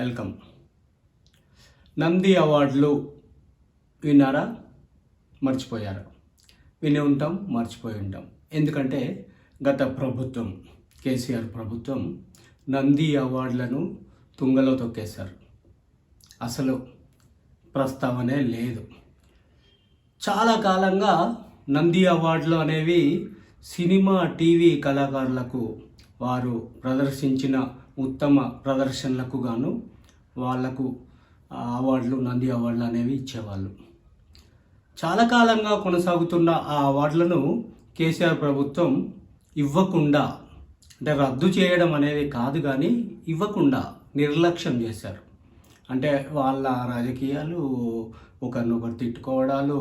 Welcome. Nandi అవార్డులు విన్నారా? మర్చిపోయారు. విని ఉంటాం మర్చిపోయి ఉంటాం. ఎందుకంటే గత ప్రభుత్వం కేసీఆర్ ప్రభుత్వం నంది అవార్డులను తుంగలో తొక్కేశారు. అసలు ప్రస్తావనే లేదు. చాలా కాలంగా నంది అవార్డులు అనేవి సినిమా టీవీ కళాకారులకు వారు ప్రదర్శించిన ఉత్తమ ప్రదర్శనలకు గాను వాళ్ళకు అవార్డులు నంది అవార్డులు అనేవి ఇచ్చేవాళ్ళు. చాలా కాలంగా కొనసాగుతున్న ఆ అవార్డులను కేసీఆర్ ప్రభుత్వం ఇవ్వకుండా అంటే రద్దు చేయడం అనేది కాదు కానీ ఇవ్వకుండా నిర్లక్ష్యం చేశారు. అంటే వాళ్ళ రాజకీయాలు ఒకరినొకరు తిట్టుకోవడాలు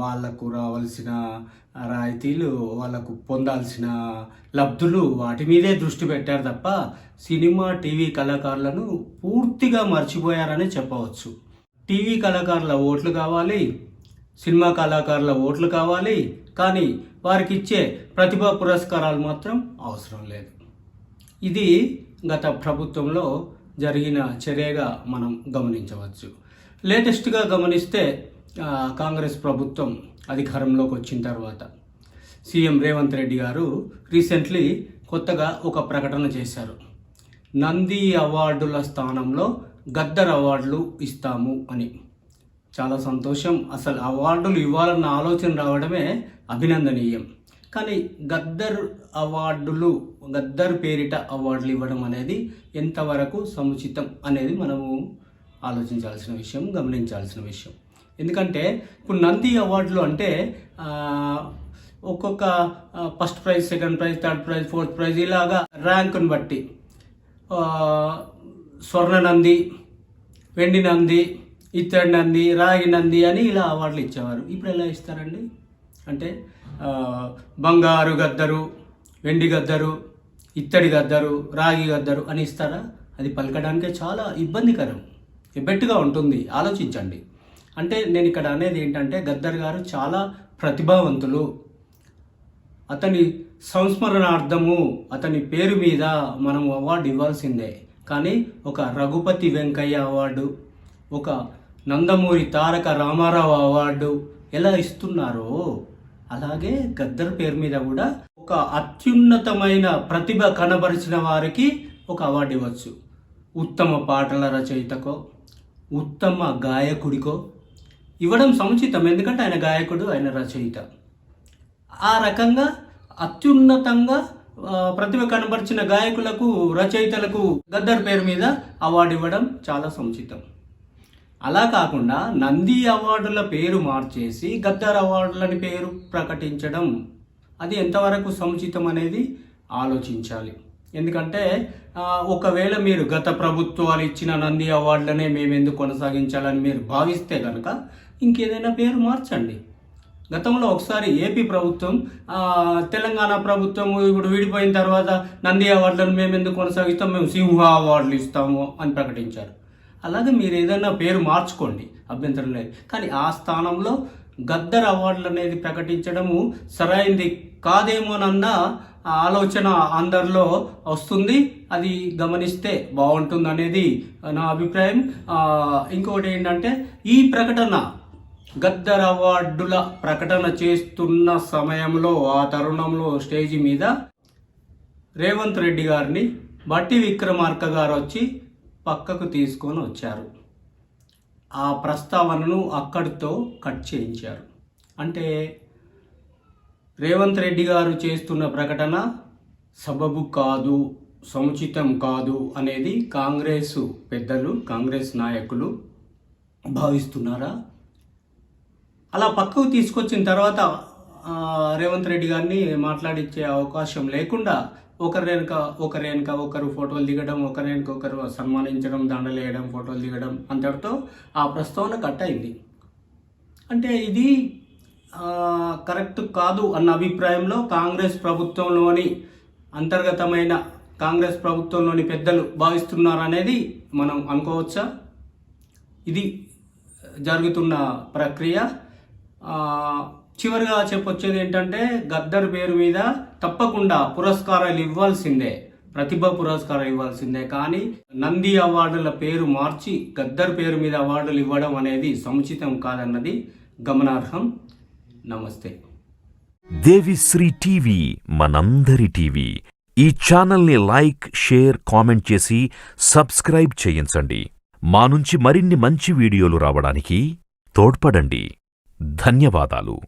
వాళ్ళకు రావాల్సిన రాయితీలు వాళ్ళకు పొందాల్సిన లబ్ధులు వాటి మీదే దృష్టి పెట్టారు తప్ప సినిమా టీవీ కళాకారులను పూర్తిగా మర్చిపోయారని చెప్పవచ్చు. టీవీ కళాకారుల ఓట్లు కావాలి సినిమా కళాకారుల ఓట్లు కావాలి కానీ వారికి ఇచ్చే ప్రతిభా పురస్కారాలు మాత్రం అవసరం లేదు. ఇది గత ప్రభుత్వంలో జరిగిన చర్యగా మనం గమనించవచ్చు. లేటెస్ట్గా గమనిస్తే కాంగ్రెస్ ప్రభుత్వం అధికారంలోకి వచ్చిన తర్వాత సీఎం రేవంత్ రెడ్డి గారు రీసెంట్లీ కొత్తగా ఒక ప్రకటన చేశారు. నంది అవార్డుల స్థానంలో గద్దర్ అవార్డులు ఇస్తాము అని. చాలా సంతోషం. అసలు అవార్డులు ఇవ్వాలన్న ఆలోచన రావడమే అభినందనీయం. కానీ గద్దర్ అవార్డులు గద్దర్ పేరిట అవార్డులు ఇవ్వడం అనేది ఎంతవరకు సముచితం అనేది మనము ఆలోచించాల్సిన విషయం గమనించాల్సిన విషయం. ఎందుకంటే ఇప్పుడు నంది అవార్డులు అంటే ఒక్కొక్క first prize second prize third prize fourth prize ఇలాగా ర్యాంకుని బట్టి. స్వర్ణ నంది వెండి నంది ఇత్తడి నంది రాగి నంది అని ఇలా అవార్డులు ఇచ్చేవారు. ఇప్పుడు ఎలా ఇస్తారండి? అంటే బంగారు గద్దరు వెండి గద్దరు ఇత్తడి గద్దరు రాగి గద్దరు అని ఇస్తారా? అది పలకడానికే చాలా ఇబ్బందికరం. ఎబ్బెట్టుగా ఉంటుంది. ఆలోచించండి. అంటే నేను ఇక్కడ అనేది ఏంటంటే గద్దర్ గారు చాలా ప్రతిభావంతులు. అతని సంస్మరణార్థము అతని పేరు మీద మనం అవార్డు ఇవ్వాల్సిందే. కానీ ఒక రఘుపతి వెంకయ్య అవార్డు ఒక నందమూరి తారక రామారావు అవార్డు ఎలా ఇస్తున్నారో అలాగే గద్దర్ పేరు మీద కూడా ఒక అత్యున్నతమైన ప్రతిభ కనబరిచిన వారికి ఒక అవార్డు ఇవ్వచ్చు. ఉత్తమ పాటల రచయితకో ఉత్తమ గాయకుడికో. ఇవ్వడం సముచితం ఎందుకంటే ఆయన గాయకుడు ఆయన రచయిత. ఆ రకంగా అత్యున్నతంగా ప్రతిభ కనబరిచిన గాయకులకు రచయితలకు గద్దర్ పేరు మీద అవార్డు ఇవ్వడం చాలా సముచితం. అలా కాకుండా నంది అవార్డుల పేరు మార్చేసి గద్దర్ అవార్డులని పేరు ప్రకటించడం. అది ఎంతవరకు సముచితం అనేది ఆలోచించాలి. ఎందుకంటే ఒకవేళ మీరు గత ప్రభుత్వాలు ఇచ్చిన నంది అవార్డులనే మేము ఎందుకు కొనసాగించాలని మీరు భావిస్తే కనుక ఇంకేదైనా పేరు మార్చండి. గతంలో ఒకసారి ఏపీ ప్రభుత్వం తెలంగాణ ప్రభుత్వం ఇప్పుడు విడిపోయిన తర్వాత నంది అవార్డులను మేము ఎందుకు కొనసాగిస్తాం? మేము సింహ అవార్డులు ఇస్తాము అని ప్రకటించారు. అలాగే మీరు ఏదైనా పేరు మార్చుకోండి అభ్యంతరం లేదు. కానీ ఆ స్థానంలో గద్దర్ అవార్డులు అనేది ప్రకటించడము సరైంది కాదేమోనన్న ఆలోచన అందరిలో వస్తుంది. అది గమనిస్తే బాగుంటుంది అనేది నా అభిప్రాయం. ఇంకొకటి ఏంటంటే ఈ ప్రకటన గద్దర్ అవార్డుల ప్రకటన చేస్తున్న సమయంలో ఆ తరుణంలో స్టేజ్ మీద రేవంత్ రెడ్డి గారిని బట్టి విక్రమార్క గారు వచ్చి పక్కకు తీసుకొని వచ్చారు. ఆ ప్రస్తావనను అక్కడితో కట్ చేయించారు. అంటే రేవంత్ రెడ్డి గారు చేస్తున్న ప్రకటన సబబు కాదు సముచితం కాదు అనేది కాంగ్రెస్ పెద్దలు కాంగ్రెస్ నాయకులు భావిస్తున్నారా? అలా పక్కకు తీసుకొచ్చిన తర్వాత రేవంత్ రెడ్డి గారిని మాట్లాడించే అవకాశం లేకుండా ఒకరి వెనుక ఒకరి వెనుక ఒకరు ఫోటోలు దిగడం ఒకరి వెనుక ఒకరు సన్మానించడం దండలేయడం ఫోటోలు దిగడం అంతటితో ఆ ప్రస్తావన కట్ అయింది. అంటే ఇది కరెక్ట్ కాదు అన్న అభిప్రాయంలో కాంగ్రెస్ ప్రభుత్వంలోని అంతర్గతమైన కాంగ్రెస్ ప్రభుత్వంలోని పెద్దలు భావిస్తున్నారనేది మనం అనుకోవచ్చా? ఇది జరుగుతున్న ప్రక్రియ. చివరిగా చెప్పొచ్చేది ఏంటంటే గద్దర్ పేరు మీద తప్పకుండా పురస్కారాలు ఇవ్వాల్సిందే ప్రతిభ పురస్కారం ఇవ్వాల్సిందే. కానీ నంది అవార్డుల పేరు మార్చి గద్దర్ పేరు మీద అవార్డులు ఇవ్వడం అనేది సముచితం కాదన్నది గమనార్హం. నమస్తే. దేవిశ్రీ టీవీ మనందరి టీవీ. ఈ ఛానల్ని లైక్ షేర్ కామెంట్ చేసి సబ్స్క్రైబ్ చేయించండి. మా నుంచి మరిన్ని మంచి వీడియోలు రావడానికి తోడ్పడండి. ధన్యవాదాలు.